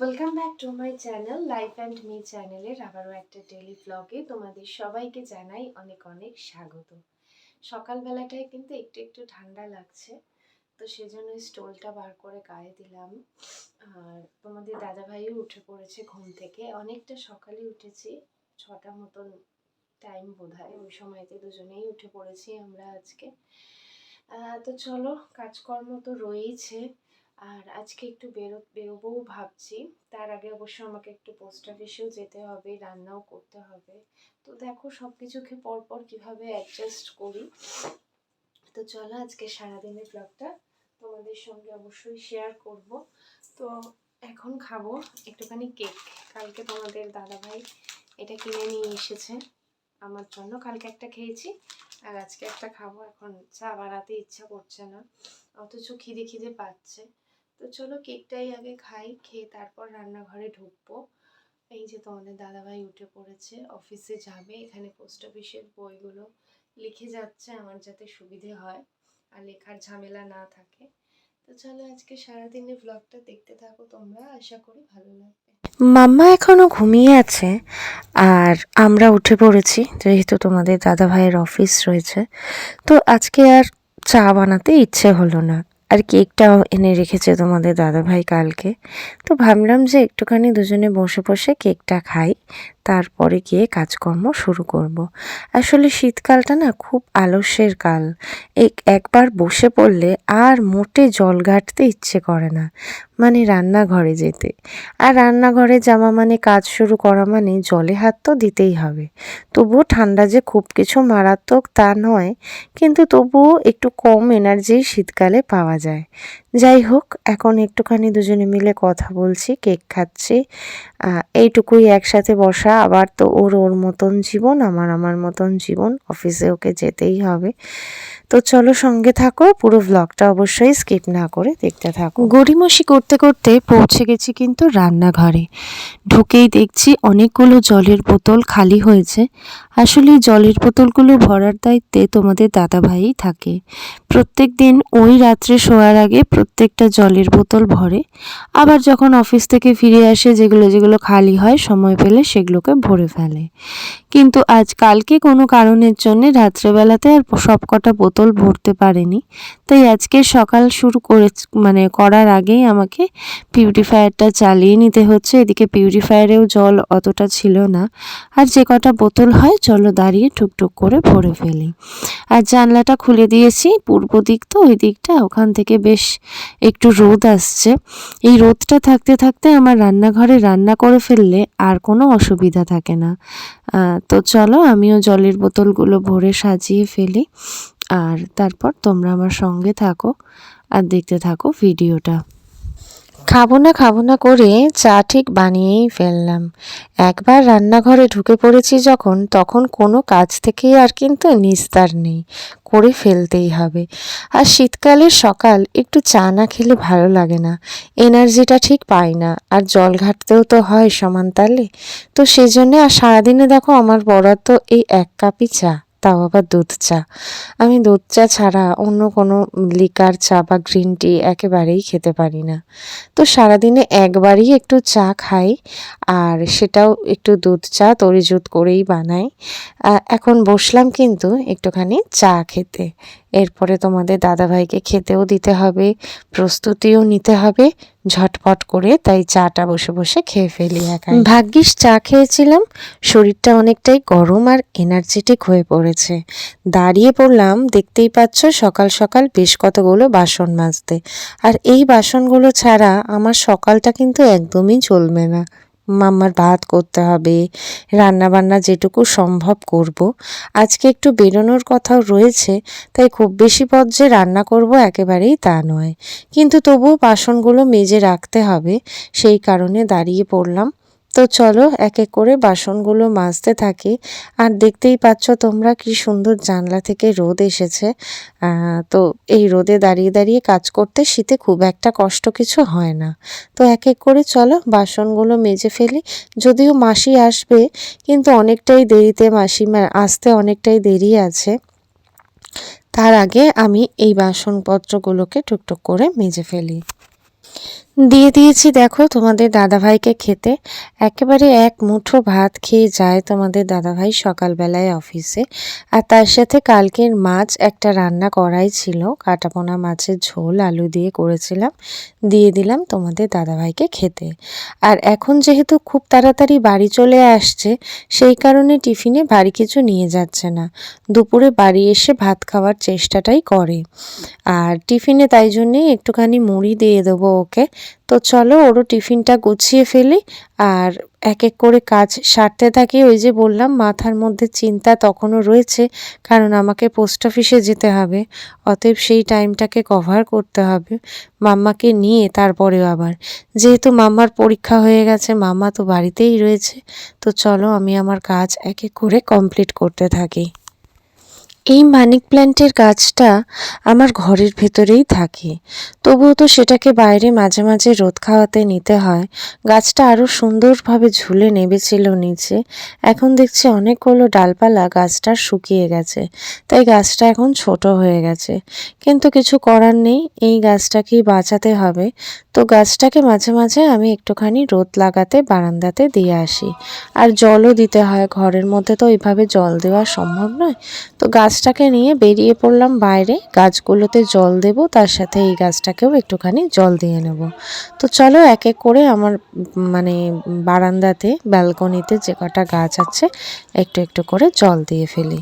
Welcome back to my channel life and me চ্যানেলের আবারও একটা ডেলি ব্লগে তোমাদের সবাইকে জানাই অনেক অনেক স্বাগত। সকালবেলাটায় কিন্তু একটু একটু ঠান্ডা লাগছে, তো সেজন্য স্টোলটা বার করে গায়ে দিলাম। আর তোমাদের দাদাভাইও উঠে পড়েছে ঘুম থেকে, অনেকটা সকালে উঠেছি, ছটা মতন টাইম বোধ হয় ওই সময়তে দুজনেই উঠে পড়েছি আমরা আজকে। তো চলো, কাজকর্ম তো রয়েইছে। আর আজকে একটু বেরো বেরোবও ভাবছি। তার আগে অবশ্য আমাকে একটু পোস্ট অফিসেও যেতে হবে, রান্নাও করতে হবে। তো দেখো সব কিছুকে পরপর কীভাবে অ্যাডজাস্ট করি। তো চলো আজকে সারাদিনের ব্লগটা তোমাদের সঙ্গে অবশ্যই শেয়ার করব। তো এখন খাব একটুখানি কেক কালকে তোমাদের দাদাভাই এটা কিনে নিয়ে এসেছে আমার জন্য। কালকে একটা খেয়েছি আর আজকে একটা খাব। এখন চা বানাতে ইচ্ছা করছে না। অথচ খিদে খিদে পাচ্ছে। তো চলো কেকটাই আগে খাই, খেয়ে তারপর রান্নাঘরে ঢুকবো। এই যে তোমাদের দাদাভাই উঠে পড়েছে, অফিসে যাবে, এখানে পোস্ট অফিসের বইগুলো লিখে যাচ্ছে, আমার যাতে সুবিধে হয় আর লেখার ঝামেলা না থাকে। তো চলো আজকে সারাদিনের ব্লগটা দেখতে থাকো তোমরা, আশা করি ভালো লাগবে। মাম্মা এখনও ঘুমিয়ে আছে আর আমরা উঠে পড়েছি, যেহেতু তোমাদের দাদা ভাইয়ের অফিস রয়েছে। তো আজকে আর চা বানাতে ইচ্ছে হলো না। আর কেকটাও এনে রেখেছে তোমাদের দাদাভাই কালকে। তো ভাবলাম যে একটুখানি দুজনে বসে বসে কেকটা খাই। তারপরে গিয়ে কাজকর্ম শুরু করব। আসলে শীতকালটা না খুব আলস্যের কাল। এক, একবার বসে পড়লে আর মোটে জল ঘাটতে ইচ্ছে করে না মানে রান্নাঘরে যেতে। আর রান্নাঘরে যাওয়া মানে কাজ শুরু করা মানে জলে হাত তো দিতেই হবে। তবুও ঠান্ডা যে খুব কিছু মারাত্মক তা নয়, কিন্তু তবুও একটু কম এনার্জি শীতকালে পাওয়া যায়। যাই হোক, এখন একটুখানি দুজনে মিলে কথা বলছি, কেক খাচ্ছি। এইটুকুই একসাথে বসা আবার তো ওর ওর মতন জীবন, আমার আমার মতন জীবন অফিসে ওকে যেতেই হবে। তো চলো সঙ্গে থাকো, পুরো ব্লগটা অবশ্যই স্কিপ না করে দেখতে থাকো। গড়িমসি করতে করতে পৌঁছে গেছি কিন্তু রান্নাঘরে। ঢুকেই দেখছি অনেকগুলো জলের বোতল খালি হয়েছে। আসলে জলের বোতলগুলো ভরার দায়িত্বে তোমাদের দাদাভাই থাকে। প্রত্যেক দিন ওই রাত্রে শোয়ার আগে প্রত্যেকটা জলের বোতল ভরে। আবার যখন অফিস থেকে ফিরে আসে, যেগুলো যেগুলো খালি হয়, সময় পেলে সেগুলোকে ভরে ফেলে। কিন্তু আজ কালকে কোনো কারণের জন্য রাত্রেবেলাতে আর সবকটা বোতল ভরতে পারেনি। তাই আজকে সকাল শুরু করে মানে করার আগেই আমাকে পিউরিফায়ারটা চালিয়ে নিতে হচ্ছে। এদিকে পিউরিফায়ারেও জল অতটা ছিল না। আর যে কটা বোতল হয়, চলো দাঁড়িয়ে টুকটুক করে ভরে ফেলি। আর জানলাটা খুলে দিয়েছি, পূর্ব দিক তো, ওই দিকটা। ওখান থেকে বেশ একটু রোদ আসছে। এই রোদটা থাকতে থাকতে আমার রান্নাঘরে রান্না করে ফেললে আর কোনো অসুবিধা থাকে না। তো চলো আমিও জলের বোতলগুলো ভরে সাজিয়ে ফেলি। আর তারপর তোমরা আমার সঙ্গে থাকো আর দেখতে থাকো ভিডিওটা। খাব না খাব না করে চা ঠিক বানিয়েই ফেললাম। একবার রান্নাঘরে ঢুকে পড়েছি যখন, তখন কোনো কাজ থেকেই আর কিন্তু নিস্তার নেই, করে ফেলতেই হবে। আর শীতকালের সকাল, একটু চা না খেলে ভালো লাগে না। এনার্জিটা ঠিক পাই না, আর জল ঘাটতেও তো হয় সমান তালে। তো সেজন্যে আর সারাদিনে দেখো আমার বরাদ্দ এই এক কাপই চা। তাও আবার দুধ চা। আমি দুধ চা ছাড়া অন্য কোনো লিকার চা বা গ্রিন টি একেবারেই খেতে পারি না। তো সারাদিনে একবারই একটু চা খাই, আর সেটাও একটু দুধ চা তরিজুত করেই বানাই। এখন বসলাম কিন্তু একটুখানি চা খেতে। এরপরে তোমাদের দাদাভাইকে খেতেও দিতে হবে, প্রস্তুতিও নিতে হবে ঝটপট করে তাই চাটা বসে বসে খেয়ে ফেলি একা ভাগ্যিস চা খেয়েছিলাম। শরীরটা অনেকটাই গরম আর এনার্জেটিক হয়ে পড়েছে। দাঁড়িয়ে পড়লাম, দেখতেই পাচ্ছ সকাল সকাল বেশ কতগুলো বাসন মাজতে। আর এই বাসনগুলো ছাড়া আমার সকালটা কিন্তু একদমই চলবে না। মাম্মার ভাত করতে হবে, রান্নাবান্না যেটুকু সম্ভব করব। আজকে একটু বেরোনোর কথাও রয়েছে, তাই খুব বেশি পদ যে রান্না করব একেবারেই তা নয়। কিন্তু তবুও বাসনগুলো মেজে রাখতে হবে, সেই কারণে দাঁড়িয়ে পড়লাম। তো চলো এক এক করে বাসনগুলো মাজতে থাকি। আর দেখতেই পাচ্ছ তোমরা কি সুন্দর জানলা থেকে রোদ এসেছে। তো এই রোদে দাঁড়িয়ে দাঁড়িয়ে কাজ করতে শীতে খুব একটা কষ্ট কিছু হয় না। তো এক এক করে চলো বাসনগুলো মেজে ফেলি। যদিও মাসি আসবে, কিন্তু অনেকটাই দেরিতে মাসিমা আসতে অনেকটাই দেরি আছে। তার আগে আমি এই বাসনপত্রগুলোকে টুকটুক করে মেজে ফেলি। দিয়ে দিয়েছি, দেখো তোমাদের দাদাভাইকে খেতে। একেবারে এক মুঠো ভাত খেয়ে যায় তোমাদের দাদাভাই সকালবেলায় অফিসে। আর তার সাথে কালকের মাছ একটা রান্না করাই ছিল, কাটাপোনা মাছের ঝোল আলু দিয়ে করেছিলাম, দিয়ে দিলাম তোমাদের দাদাভাইকে খেতে। আর এখন যেহেতু খুব তাড়াতাড়ি বাড়ি চলে আসছে, সেই কারণে টিফিনে বাড়ি কিছু নিয়ে যাচ্ছে না। দুপুরে বাড়ি এসে ভাত খাওয়ার চেষ্টাটাই করে। আর টিফিনে তাই জন্যেই একটুখানি মুড়ি দিয়ে দেবো ওকে। তো চলো ওরও টিফিনটা গুছিয়ে ফেলি। আর এক এক করে কাজ সারতে থাকি। ওই যে বললাম, মাথার মধ্যে চিন্তা তখনও রয়েছে, কারণ আমাকে পোস্ট অফিসে যেতে হবে। অতএব সেই টাইমটাকে কভার করতে হবে মাম্মাকে নিয়ে, তারপরেও আবার। যেহেতু মাম্মার পরীক্ষা হয়ে গেছে, মাম্মা তো বাড়িতেই রয়েছে, তো চলো আমি আমার কাজ এক এক করে কমপ্লিট করতে থাকি। এই মানিক প্ল্যান্টের গাছটা আমার ঘরের ভেতরেই থাকে। তবুও তো সেটাকে বাইরে মাঝে মাঝে রোদ খাওয়াতে নিতে হয়। গাছটা আরও সুন্দরভাবে ঝুলে নেবেছিল নিচে। এখন দেখছি অনেকগুলো ডালপালা গাছটার শুকিয়ে গেছে। তাই গাছটা এখন ছোট হয়ে গেছে। কিন্তু কিছু করার নেই, এই গাছটাকেই বাঁচাতে হবে। তো গাছটাকে মাঝে মাঝে আমি একটুখানি রোদ লাগাতে, বারান্দাতে দিয়ে আসি। আর জলও দিতে হয়, ঘরের মধ্যে তো ওইভাবে জল দেওয়া সম্ভব নয়। তো গাছটাকে নিয়ে বেরিয়ে পড়লাম বাইরে। গাছগুলোতে জল দেব, তার সাথে এই গাছটাকেও একটুখানি জল দিয়ে নেব। তো চলো এক এক করে আমার মানে বারান্দাতে, ব্যালকনিতে যে কটা গাছ আছে, একটু একটু করে জল দিয়ে ফেলি।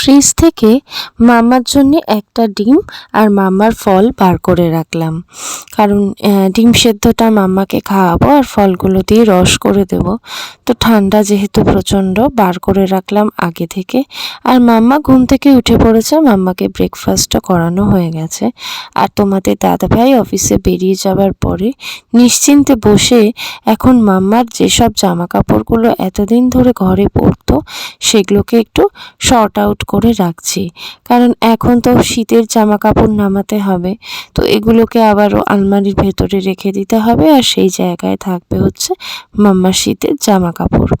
ফ্রিজ থেকে মামার জন্য একটা ডিম আর মামার ফল বার করে রাখলাম। কারণ ডিম সেদ্ধটা মাম্মাকে খাওয়াবো আর ফলগুলো দিয়ে রস করে দেব। তো ঠান্ডা যেহেতু প্রচণ্ড, বার করে রাখলাম আগে থেকে। আর মাম্মা ঘুম থেকে উঠে পড়েছে, মাম্মাকে ব্রেকফাস্টও করানো হয়ে গেছে। আর তোমাদের দাদাভাই অফিসে বেরিয়ে যাওয়ার পরে নিশ্চিন্তে বসে এখন মাম্মার যেসব জামা কাপড়গুলো এতদিন ধরে ঘরে পরতো, সেগুলোকে একটু শর্ট আউট করে রাখছি। কারণ এখন তো শীতের জামা কাপড় নামাতে হবে। তো এগুলোকে আবারও আলমারির ভেতরে রেখে দিতে হবে আর সেই জায়গায় থাকবে হচ্ছে মাম্মার শীতের জামা কাপড়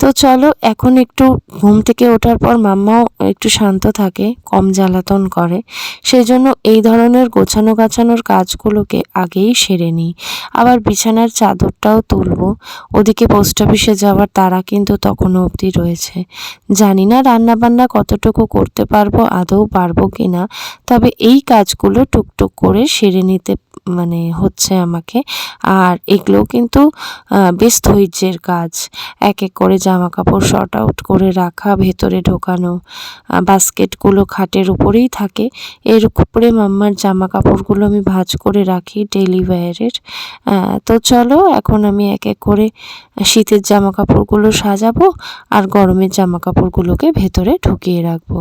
তো চলো, এখন একটু ঘুম থেকে ওঠার পর মাম্মাও একটু শান্ত থাকে, কম জ্বালাতন করে। সেই জন্য এই ধরনের গোছানো গাছানোর কাজগুলোকে আগেই সেরে নিই। আবার বিছানার চাদরটাও তুলবো। ওদিকে পোস্ট অফিসে যাওয়ার তারা কিন্তু তখনও অবধি রয়েছে। জানি না রান্না বান্না কতটুকু করতে পারব আদৌ পারব কিনা। তবে এই কাজগুলো টুকটুক করে সেরে নিতে মানে হচ্ছে আমাকে। আর এগুলো কিন্তু বেশ ধৈর্যের কাজ। এক এক করে জামা কাপড় শর্ট আউট করে রাখা ভেতরে ঢোকানো বাস্কেটগুলো খাটের উপরেই থাকে। এর উপরে মাম্মার জামা কাপড়গুলো আমি ভাঁজ করে রাখি ডেলি ওয়্যারের আহ, তো চলো এখন আমি এক এক করে শীতের জামা কাপড়গুলো সাজাবো আর গরমের জামা কাপড়গুলোকে ভেতরে ঢুকিয়ে রাখব।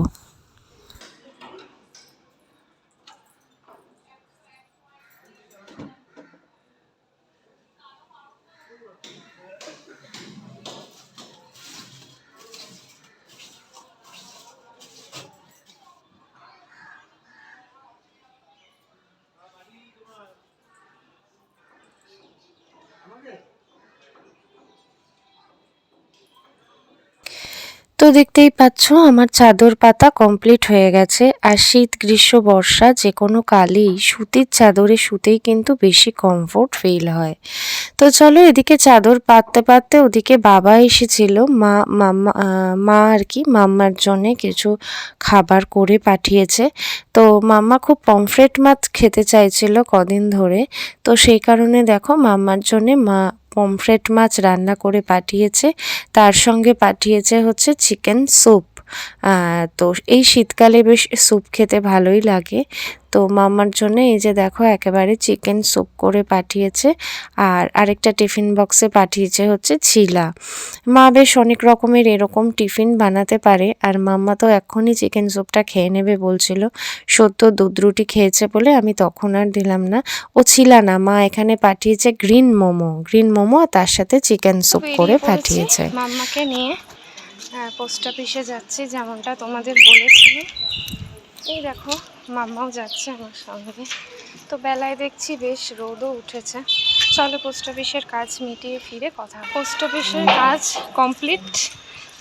দেখতেই পাচ্ছ, আমার চাদর পাতা কমপ্লিট হয়ে গেছে। আর শীত, গ্রীষ্ম, বর্ষা যে কোনো কালেই সুতির চাদরে শুতেই কিন্তু বেশি কমফোর্ট ফিল হয়। তো চলো এদিকে চাদর পাততে পাততে ওদিকে বাবা এসেছিল। মা, মাম্মা মা আর কি, মাম্মার জন্যে কিছু খাবার করে পাঠিয়েছে। তো মাম্মা খুব পমফ্রেট মাছ খেতে চাইছিল কদিন ধরে। তো সেই কারণে দেখো মাম্মার জন্যে মা পমফ্রেট মাছ রান্না করে পাঠিয়েছে। তার সঙ্গে পাঠিয়েছে হচ্ছে চিকেন স্যুপ তো এই শীতকালে বেশ স্যুপ খেতে ভালোই লাগে। তো মামার জন্য এই যে দেখো একেবারে চিকেন স্যুপ করে পাঠিয়েছে আর আরেকটা টিফিন বক্সে পাঠিয়েছে হচ্ছে ছিলা। মা বেশ অনেক রকমের এরকম টিফিন বানাতে পারে আর মাম্মা তো এখনই চিকেন স্যুপটা খেয়ে নেবে বলছিল। সত্য দুধ রুটি খেয়েছে বলে আমি তখন আর দিলাম না। ও ছিলা না মা এখানে পাঠিয়েছে গ্রিন মোমো। গ্রিন মোমো আর তার সাথে চিকেন স্যুপ করে পাঠিয়েছে। মাম্মাকে নিয়ে। পোস্ট অফিসে যাচ্ছি, যেমনটা তোমাদের বলেছিলাম। এই দেখো, মাম্মাও যাচ্ছে আমার সঙ্গে তো বেলায় দেখছি বেশ রোদও উঠেছে। চলো পোস্ট অফিসের কাজ মিটিয়ে ফিরে কথা পোস্ট অফিসের কাজ কমপ্লিট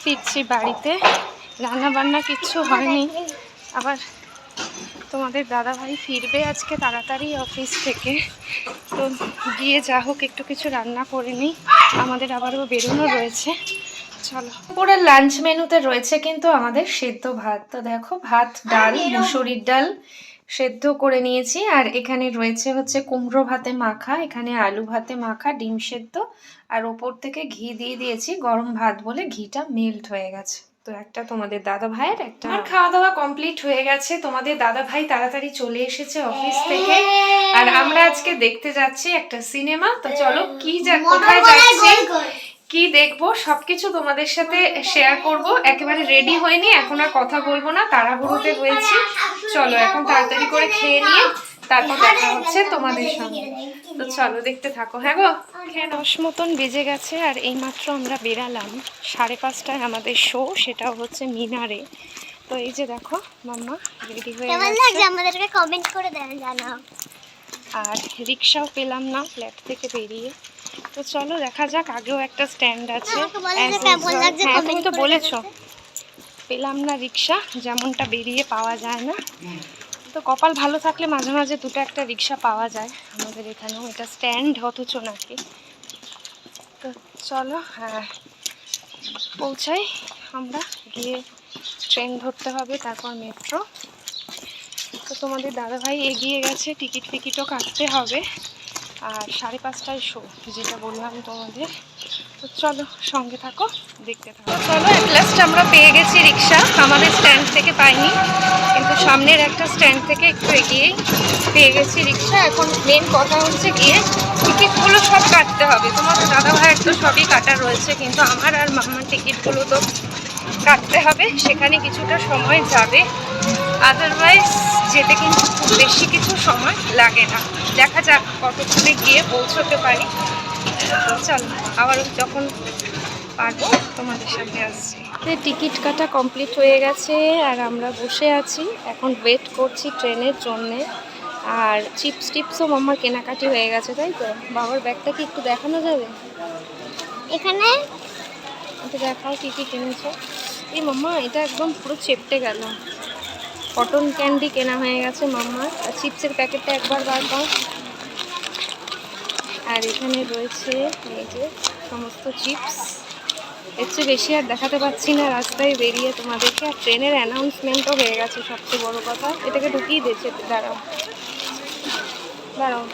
ফিরছি বাড়িতে। রান্না বান্না কিচ্ছু হয়নি। আবার তোমাদের দাদাভাই ফিরবে আজকে তাড়াতাড়ি অফিস থেকে। তো গিয়ে যা হোক, একটু কিছু রান্না করে নিই। আমাদের আবারও বেরোনো রয়েছে। চলো। পুরো লাঞ্চ মেনুতে রয়েছে কিন্তু আমাদের সেদ্ধ ভাত। তো দেখো ভাত ডাল মুসুরির ডাল সেদ্ধ করে নিয়েছি। আর এখানে রয়েছে হচ্ছে কুমড়ো ভাতে মাখা এখানে আলু ভাতে মাখা ডিম সেদ্ধ। আর ওপর থেকে ঘি দিয়ে দিয়েছি। গরম ভাত বলে ঘিটা মেল্ট হয়ে গেছে। তো একটা তোমাদের দাদা ভাইয়ের একটা আমার খাওয়া দাওয়া কমপ্লিট হয়ে গেছে। তোমাদের দাদা ভাই তাড়াতাড়ি চলে এসেছে অফিস থেকে। আর আমরা আজকে দেখতে যাচ্ছি একটা সিনেমা তো চলো কি যা কোথায় যাচ্ছি? কি দেখব সবকিছু তোমাদের সাথে শেয়ার করব। একেবারে রেডি হয়নি এখন আর কথা বলব না তাড়াহুড়োতে রয়েছি চলো এখন তাড়াতাড়ি করে খেয়ে নিয়ে তারপর দেখা হচ্ছে তোমাদের সঙ্গে তো চলো দেখতে থাকো। হ্যাঁ গো? খেয়ে দশ মতন বেজে গেছে আর এইমাত্র আমরা বেরালাম সাড়ে পাঁচটায় আমাদের শো সেটাও হচ্ছে মিনারে। তো এই যে দেখো মাম্মা রেডি হয়ে গেছে। আমাদেরকে কমেন্ট করে দেন জানাও। আর রিক্সাও পেলাম না ফ্ল্যাট থেকে বেরিয়ে। তো চলো দেখা যাক আগেও একটা স্ট্যান্ড আছে হ্যাঁ তুমি তো বলেছ। পেলাম না রিক্সা যেমনটা বেরিয়ে পাওয়া যায় না। তো কপাল ভালো থাকলে মাঝে মাঝে দুটো একটা রিক্সা পাওয়া যায়। আমাদের এখানেও এটা স্ট্যান্ড অথচ নাকি। তো চলো হ্যাঁ পৌঁছাই। আমরা গিয়ে ট্রেন ধরতে হবে তারপর মেট্রো তো তোমাদের দাদাভাই এগিয়ে গেছে টিকিট ফিকিটও কাটতে হবে। আর সাড়ে পাঁচটায় শো, যেটা বললাম তোমাদের। তো চলো, সঙ্গে থাকো, দেখতে থাকো। চলো লাস্ট আমরা পেয়ে গেছি রিক্সা। আমাদের স্ট্যান্ড থেকে পাইনি, কিন্তু সামনের একটা স্ট্যান্ড থেকে একটু এগিয়েই পেয়ে গেছি রিক্সা। এখন মেন কথা হচ্ছে গিয়ে সব কাটতে হবে। তোমাদের দাদা ভাইয়ের তো সবই কাটা রয়েছে, কিন্তু আমার আর মামার টিকিটগুলো তো কাটতে হবে। সেখানে কিছুটা সময় যাবে। আদারওয়াইজ যেতে কিন্তু খুব বেশি কিছু সময় লাগে না। দেখা যাক কতক্ষণে গিয়ে পৌঁছতে পারি। চল চলো আবার যখন পারব তোমাদের সাথে আসছি। টিকিট কাটা কমপ্লিট হয়ে গেছে, আর আমরা বসে আছি। এখন ওয়েট করছি ট্রেনের জন্যে। আর চিপস টিপসও মাম্মার কেনাকাটি হয়ে গেছে তাই তো? বাবার ব্যাগটা কি একটু দেখানো যাবে? এখানে? একটু দেখাও কী কী কিনেছো। এই মাম্মা এটা একদম পুরো চেপটে গেল। কটন ক্যান্ডি কেনা হয়ে গেছে মাম্মার আর চিপসের প্যাকেটটা একবার বার কর আর এখানে রয়েছে এই যে সমস্ত চিপস। এর চেয়ে বেশি আর দেখাতে পাচ্ছি না রাস্তায় বেরিয়ে তোমাদেরকে। আর ট্রেনের অ্যানাউন্সমেন্টও হয়ে গেছে সবচেয়ে বড় কথা। এটাকে ঢুকিয়ে দিয়েছে দাঁড়াও। দাঁড়াও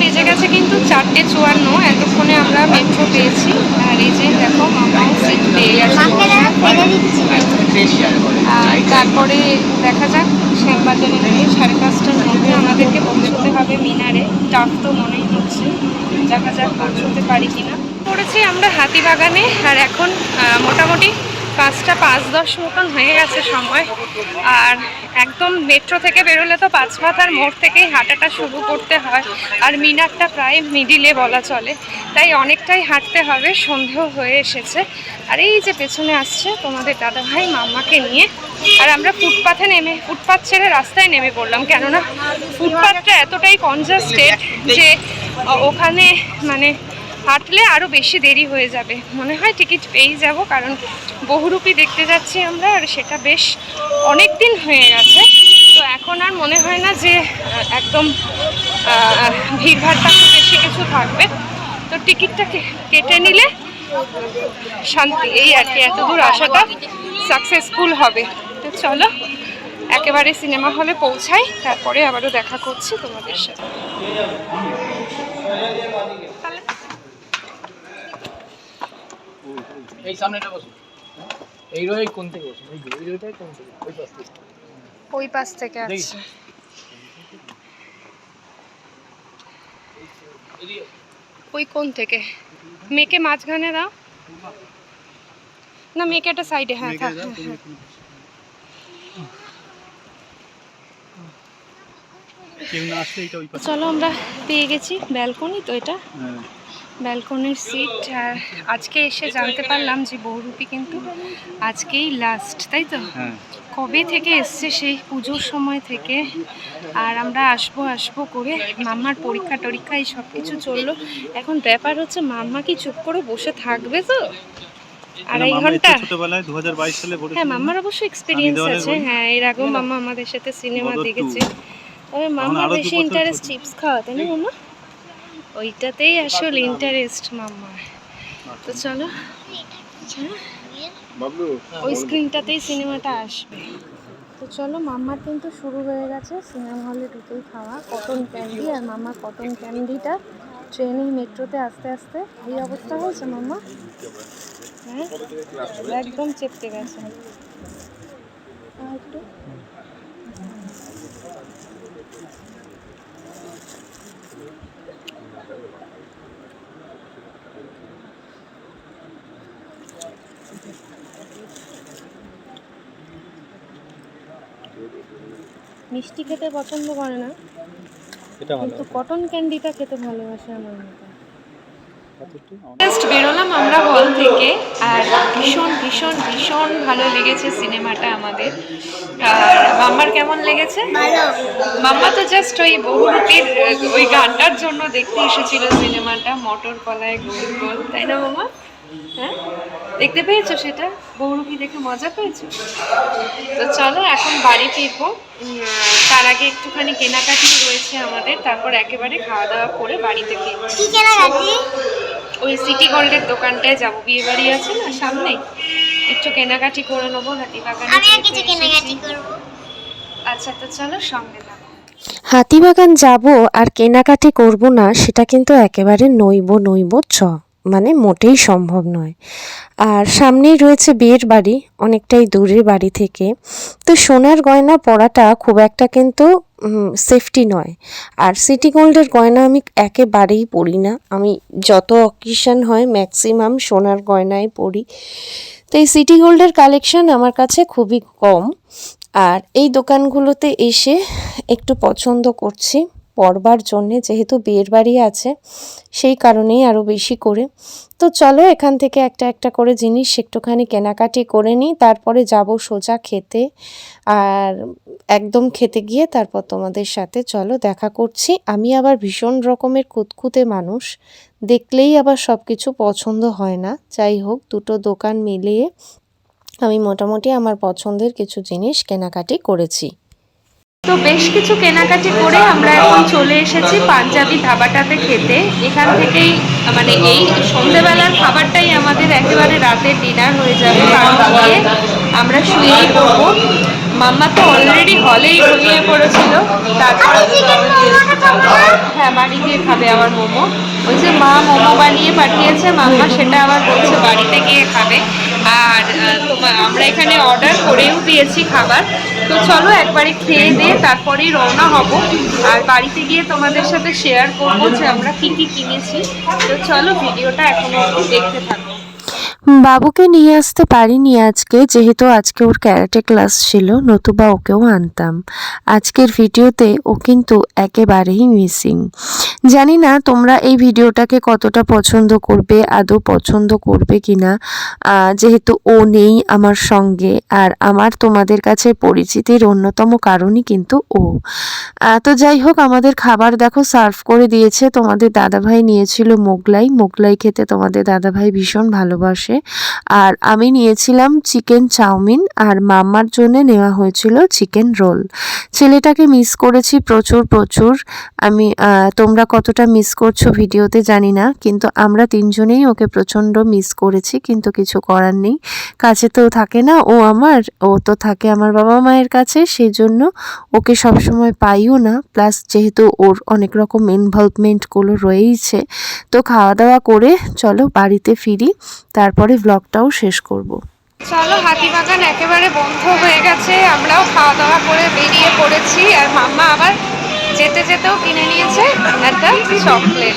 বেজে গেছে কিন্তু চারটে চুয়ান্ন এতক্ষণে আমরা মেট্রো পেয়েছি। আর এই যে দেখো মামাও সিট পেয়ে গেছে। তারপরে দেখা যাক শ্যামবাজারে গিয়ে সাড়ে পাঁচটার মধ্যে আমাদেরকে পৌঁছতে হবে মিনারে। টাফ তো মনেই হচ্ছে দেখা যাক পৌঁছতে পারি কিনা। পড়েছি আমরা হাতিবাগানে আর এখন মোটামুটি পাঁচটা পাঁচ দশ মতন হয়ে গেছে সময়। আর একদম মেট্রো থেকে বেরোলে তো পাঁচ মাথার মোড় থেকেই হাঁটাটা শুরু করতে হয়। আর মিনারটা প্রায় মিডিলে বলা চলে। তাই অনেকটাই হাঁটতে হবে, সন্ধেও হয়ে এসেছে। আর এই যে পেছনে আসছে তোমাদের দাদাভাই মাম্মাকে নিয়ে। আর আমরা ফুটপাথে নেমে, ফুটপাথ ছেড়ে রাস্তায় নেমে পড়লাম। কেননা ফুটপাথটা এতটাই কনজাস্টেড যে, ওখানে মানে হাঁটলে আরও বেশি দেরি হয়ে যাবে। মনে হয় টিকিট পেয়েই যাব, কারণ বহুরূপী দেখতে যাচ্ছি আমরা, আর সেটা বেশ অনেক দিন হয়ে গেছে। তো এখন আর মনে হয় না যে একদম ভিড়ভাড়টা খুব বেশি কিছু থাকবে। তো টিকিটটা কেটে নিলে শান্তি, এই আর কি এত দূর আসাটা সাকসেসফুল হবে। তো চলো, একেবারে সিনেমা হলে পৌঁছাই, তারপরে আবারও দেখা করছি তোমাদের সাথে। এই সামনেটা বসুন এই রোই কোন থেকে বসুন এই কোন থেকে? ওই পাশ থেকে। ওই পাশ থেকে ওই কোন থেকে? মেয়েকে মাঝখানে দাও। না মেয়েকে একটা সাইডে হ্যাঁ থাক। চলো আমরা পেয়ে গেছি ব্যালকনি তো এটা। হ্যাঁ। ব্যালকনির সিট আর আজকে এসে জানতে পারলাম যে বহুরূপী কিন্তু আজকেই লাস্ট তাই তো? হ্যাঁ। কবে থেকে এসছে সেই পুজোর সময় থেকে? আর আমরা আসব আসব করে মাম্মার পরীক্ষা টরীক্ষা এই সব কিছু চলল। এখন ব্যাপার হচ্ছে মাম্মা কি চুপ করে বসে থাকবে তো? আড়াই ঘণ্টা ছোটবেলায় দু হাজার বাইশ সালে হ্যাঁ মাম্মার অবশ্য এক্সপিরিয়েন্স আছে। হ্যাঁ এর আগেও মাম্মা আমাদের সাথে সিনেমা দেখেছে। তবে মাম্মার বেশি ইন্টারেস্ট চিপস খাওয়াতে না মাম্মা ওইটাতেই আসল ইন্টারেস্ট মাম্মার তো চলো। হ্যাঁ ওই স্ক্রিনটাতেই সিনেমাটা আসবে। তো চলো মাম্মার কিন্তু শুরু হয়ে গেছে সিনেমা হলে ঢুকেই খাওয়া। কটন ক্যান্ডি আর মাম্মার কটন ক্যান্ডিটা ট্রেনে মেট্রোতে আস্তে আস্তে। এই অবস্থা হয়েছে মাম্মা? হ্যাঁ একদম চেপতে গেছে আর একটু মিষ্টি খেতে পছন্দ করে না। এটা ভালো কিন্তু কটন ক্যান্ডিটা খেতে ভালোবাসে আমার মতো। জাস্ট বেরোলাম আমরা হল থেকে আর ভীষণ ভীষণ ভীষণ ভালো লেগেছে সিনেমাটা আমাদের। আর মাম্মার কেমন লেগেছে? মাম্মা তো জাস্ট ওই বহুরূপীর ওই গানটার জন্য দেখতে এসেছিল সিনেমাটা মটর কলায় গোল গোল তাই না মামা হ্যাঁ? দেখতে পেয়েছ সেটা? বহুরূপী দেখে মজা পেয়েছ? তো চলো এখন বাড়ি ফিরবো। তার আগে একটুখানি কেনাকাটি রয়েছে আমাদের তারপর একেবারে খাওয়া দাওয়া করে বাড়িতে ফিরবো। ওই সিটি গোল্ডের দোকানটায় যাব। বিয়ে বাড়ি আছে না সামনে? একটু কেনাকাটি করে নেব হাতিবাগানে আচ্ছা তো চলো সঙ্গে থাকো। হাতিবাগান যাব আর কেনাকাটি করব না সেটা কিন্তু একেবারে নইব নইব চ। মানে মোটেই সম্ভব নয়। আর সামনেই রয়েছে বিয়ের বাড়ি, অনেকটাই দূরের বাড়ি থেকে। তো সোনার গয়না পরাটা খুব একটা কিন্তু সেফটি নয়। আর সিটি গোল্ডের গয়না আমি একেবারেই পরি না। আমি যত অকেশন হয় ম্যাক্সিমাম সোনার গয়নাই পরি। তো এই সিটি গোল্ডের কালেকশন আমার কাছে খুবই কম। আর এই দোকানগুলোতে এসে একটু পছন্দ করছি। পরবার জন্যে যেহেতু বিয়ের বাড়ি আছে, সেই কারণেই আরও বেশি করে। তো চলো এখান থেকে একটা একটা করে জিনিস একটুখানি কেনাকাটি করে নিই, তারপরে যাব সোজা খেতে। আর একদম খেতে গিয়ে তারপর তোমাদের সাথে চলো দেখা করছি। আমি আবার ভীষণ রকমের কুতকুতে মানুষ, দেখলেই আবার সব কিছু পছন্দ হয় না। যাই হোক, দুটো দোকান মিলিয়ে আমি মোটামুটি আমার পছন্দের কিছু জিনিস কেনাকাটি করেছি। তো বেশ কিছু কেনাকাটি করে আমরা এখন চলে এসেছি পাঞ্জাবি ধাবাটাতে খেতে। এখান থেকেই মানে এই সন্ধেবেলার খাবারটাই আমাদের একেবারে রাতের ডিনার হয়ে যাবে কারণ গিয়ে। আমরা শুয়েই পড়ব। মাম্মা তো অলরেডি হলেই ঘুমিয়ে পড়েছিল। তারপর হ্যাঁ বাড়ি গিয়ে খাবে আবার মোমো। ওই যে মা মোমো বানিয়ে পাঠিয়েছে মাম্মা সেটা আবার বলছে বাড়িতে গিয়ে খাবে। আর আমরা এখানে অর্ডার করেও দিয়েছি খাবার। তো চলো একবারে খেয়ে দিয়ে তারপরেই রওনা হব। আর বাড়িতে গিয়ে তোমাদের সাথে শেয়ার করব যে আমরা কি কি কিনেছি। তো চলো ভিডিওটা এখনও দেখতে থাকো। বাবুকে নিয়ে আসতে পারিনি আজকে যেহেতু আজকে ওর ক্যারাটে ক্লাস ছিল নতুবা ওকেও আনতাম। আজকের ভিডিওতে ও কিন্তু একেবারেই মিসিং। জানি না তোমরা এই ভিডিওটাকে কতটা পছন্দ করবে আদৌ পছন্দ করবে কিনা। আহ, যেহেতু ও নেই আমার সঙ্গে আর আমার তোমাদের কাছে পরিচিতির অন্যতম কারণই কিন্তু ও। তো যাই হোক আমাদের খাবার দেখো সার্ভ করে দিয়েছে। তোমাদের দাদাভাই নিয়েছিল মোগলাই। মোগলাই খেতে তোমাদের দাদাভাই ভীষণ ভালোবাসে। আর আমি নিয়েছিলাম চিকেন চাউমিন আর মাম্মার জন্য নেওয়া হয়েছিল চিকেন রোল। ছেলেটাকে মিস করেছি প্রচুর প্রচুর। আমি তোমরা কতটা মিস করছ ভিডিওতে জানি না, কিন্তু আমরা তিনজনেই ওকে প্রচণ্ড মিস করেছি, কিন্তু কিছু করার নেই। কাছে তো থাকে না, ও আমার, ও তো থাকে আমার বাবা মায়ের কাছে সেই জন্য ওকে সবসময় পাইও না। প্লাস যেহেতু ওর অনেক রকম ইনভলভমেন্টগুলো রয়েইছে, তো খাওয়া দাওয়া করে চলো বাড়িতে ফিরি। তারপরে ব্লগটাও শেষ করব। চলো, হাতিবাগান একেবারে বন্ধ হয়ে গেছে। আমরাও খাওয়া দাওয়া করে বেরিয়ে পড়েছি। আর মাম্মা আবার যেতে যেতেও কিনে নিয়েছে একটা চকলেট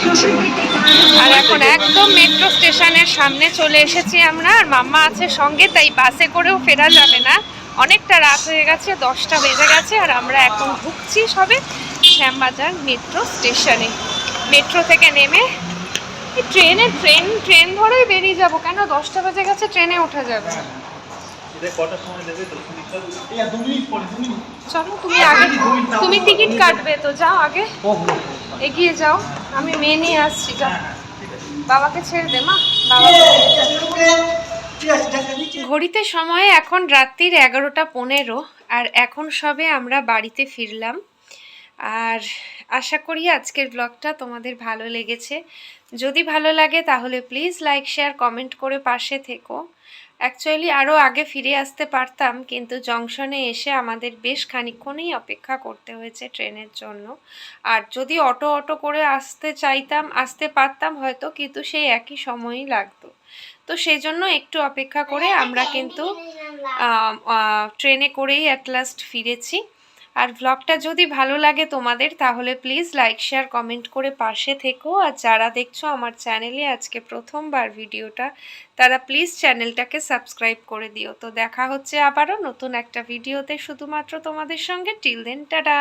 আর এখন একদম মেট্রো স্টেশনের সামনে চলে এসেছি আমরা। আর মাম্মা আছে সঙ্গে, তাই বাসে করেও ফেরা যাবে না। অনেকটা রাত হয়ে গেছে, দশটা বেজে গেছে, আর আমরা এখন ঢুকছি সবে শ্যামবাজার মেট্রো স্টেশনে মেট্রো থেকে নেমে ট্রেনে ট্রেন ট্রেন ধরেই বেরিয়ে যাব? কেন? দশটা বেজে গেছে ট্রেনে ওঠা যাবে। চলো তুমি আগে তুমি টিকিট কাটবে তো যাও আগে। এগিয়ে যাও আমি মেয়ে নিয়ে আসছি যাও। বাবাকে ছেড়ে দে মা। বাবা। ঘড়িতে সময় এখন রাত্রির এগারোটা পনেরো আর এখন সবে আমরা বাড়িতে ফিরলাম। আর আশা করি আজকের ব্লগটা তোমাদের ভালো লেগেছে। যদি ভালো লাগে তাহলে প্লিজ লাইক শেয়ার কমেন্ট করে পাশে থেকো। অ্যাকচুয়ালি আরও আগে ফিরে আসতে পারতাম, কিন্তু জংশনে এসে আমাদের বেশ খানিক্ষণই অপেক্ষা করতে হয়েছে ট্রেনের জন্য। আর যদি অটো অটো করে আসতে চাইতাম, আসতে পারতাম হয়তো, কিন্তু সেই একই সময়ই লাগতো। তো সেই জন্য একটু অপেক্ষা করে আমরা কিন্তু ট্রেনে করেই অ্যাট লাস্ট ফিরেছি। আর ভ্লগটা যদি ভালো লাগে তোমাদের, তাহলে প্লিজ লাইক শেয়ার কমেন্ট করে পাশে থেকো। আর যারা দেখছ আমার চ্যানেলে আজকে প্রথমবার ভিডিওটা, তারা প্লিজ চ্যানেলটাকে সাবস্ক্রাইব করে দিও। তো দেখা হচ্ছে আবারও নতুন একটা ভিডিওতে, শুধুমাত্র তোমাদের সঙ্গে। Till then tata